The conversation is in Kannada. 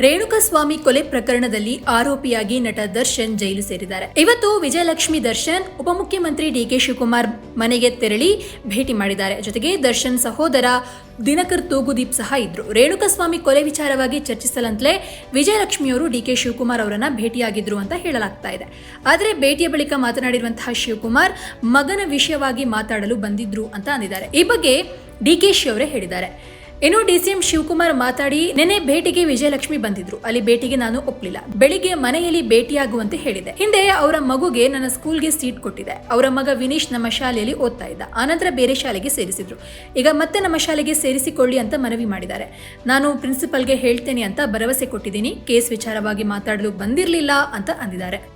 ರೇಣುಕಸ್ವಾಮಿ ಕೊಲೆ ಪ್ರಕರಣದಲ್ಲಿ ಆರೋಪಿಯಾಗಿ ನಟ ದರ್ಶನ್ ಜೈಲು ಸೇರಿದ್ದಾರೆ. ಇವತ್ತು ವಿಜಯಲಕ್ಷ್ಮಿ ದರ್ಶನ್, ಉಪಮುಖ್ಯಮಂತ್ರಿ ಡಿಕೆ ಶಿವಕುಮಾರ್ ಮನೆಗೆ ತೆರಳಿ ಭೇಟಿ ಮಾಡಿದ್ದಾರೆ. ಜೊತೆಗೆ ದರ್ಶನ್ ಸಹೋದರ ದಿನಕರ್ ತೂಗುದೀಪ್ ಸಹ ಇದ್ರು. ರೇಣುಕಸ್ವಾಮಿ ಕೊಲೆ ವಿಚಾರವಾಗಿ ಚರ್ಚಿಸಲಂತಲೇ ವಿಜಯಲಕ್ಷ್ಮಿಯವರು ಡಿಕೆ ಶಿವಕುಮಾರ್ ಅವರನ್ನ ಭೇಟಿಯಾಗಿದ್ರು ಅಂತ ಹೇಳಲಾಗ್ತಾ ಇದೆ. ಆದರೆ ಭೇಟಿಯ ಬಳಿಕ ಮಾತನಾಡಿರುವಂತಹ ಶಿವಕುಮಾರ್ ಮಗನ ವಿಷಯವಾಗಿ ಮಾತಾಡಲು ಬಂದಿದ್ರು ಅಂತ ಅಂದಿದ್ದಾರೆ. ಈ ಬಗ್ಗೆ ಡಿಕೆಶಿ ಅವರೇ ಹೇಳಿದ್ದಾರೆ. ಇನ್ನು ಡಿಸಿಎಂ ಶಿವಕುಮಾರ್ ಮಾತಾಡಿ ನೆನೆ ಭೇಟಿಗೆ ವಿಜಯಲಕ್ಷ್ಮಿ ಬಂದಿದ್ರು. ಅಲ್ಲಿ ಭೇಟಿಗೆ ನಾನು ಒಪ್ಪಲಿಲ್ಲ ಬೆಳಿಗ್ಗೆ ಮನೆಯಲ್ಲಿ ಭೇಟಿಯಾಗುವಂತೆ ಹೇಳಿದೆ. ಹಿಂದೆ ಅವರ ಮಗುಗೆ ನನ್ನ ಸ್ಕೂಲ್ಗೆ ಸೀಟ್ ಕೊಟ್ಟಿದೆ. ಅವರ ಮಗ ವಿನೀಶ್ ನಮ್ಮ ಶಾಲೆಯಲ್ಲಿ ಓದ್ತಾ ಇದ್ದ. ಆನಂತರ ಬೇರೆ ಶಾಲೆಗೆ ಸೇರಿಸಿದ್ರು. ಈಗ ಮತ್ತೆ ನಮ್ಮ ಶಾಲೆಗೆ ಸೇರಿಸಿಕೊಳ್ಳಿ ಅಂತ ಮನವಿ ಮಾಡಿದ್ದಾರೆ. ನಾನು ಪ್ರಿನ್ಸಿಪಲ್ಗೆ ಹೇಳ್ತೇನೆ ಅಂತ ಭರವಸೆ ಕೊಟ್ಟಿದ್ದೀನಿ. ಕೇಸ್ ವಿಚಾರವಾಗಿ ಮಾತಾಡಲು ಬಂದಿರಲಿಲ್ಲ ಅಂತ ಅಂದಿದ್ದಾರೆ.